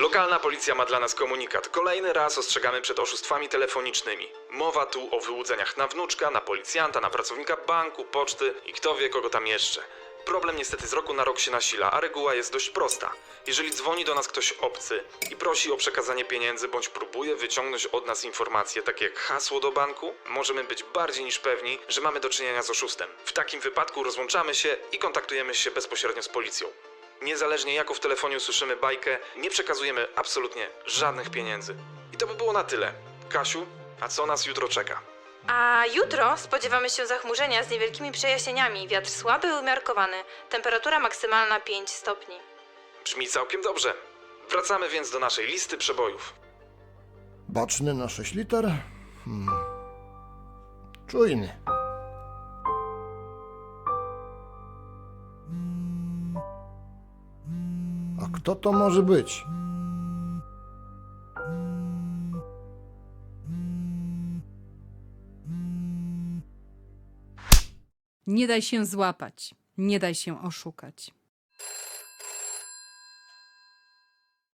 Lokalna policja ma dla nas komunikat. Kolejny raz ostrzegamy przed oszustwami telefonicznymi. Mowa tu o wyłudzeniach na wnuczka, na policjanta, na pracownika banku, poczty i kto wie kogo tam jeszcze. Problem niestety z roku na rok się nasila, a reguła jest dość prosta. Jeżeli dzwoni do nas ktoś obcy i prosi o przekazanie pieniędzy bądź próbuje wyciągnąć od nas informacje takie jak hasło do banku, możemy być bardziej niż pewni, że mamy do czynienia z oszustem. W takim wypadku rozłączamy się i kontaktujemy się bezpośrednio z policją. Niezależnie jaką w telefonie usłyszymy bajkę, nie przekazujemy absolutnie żadnych pieniędzy. I to by było na tyle. Kasiu, a co nas jutro czeka? A jutro spodziewamy się zachmurzenia z niewielkimi przejaśnieniami. Wiatr słaby i umiarkowany. Temperatura maksymalna 5 stopni. Brzmi całkiem dobrze. Wracamy więc do naszej listy przebojów. Baczny na 6 liter. Hmm. Czujny. A kto to może być? Nie daj się złapać, nie daj się oszukać.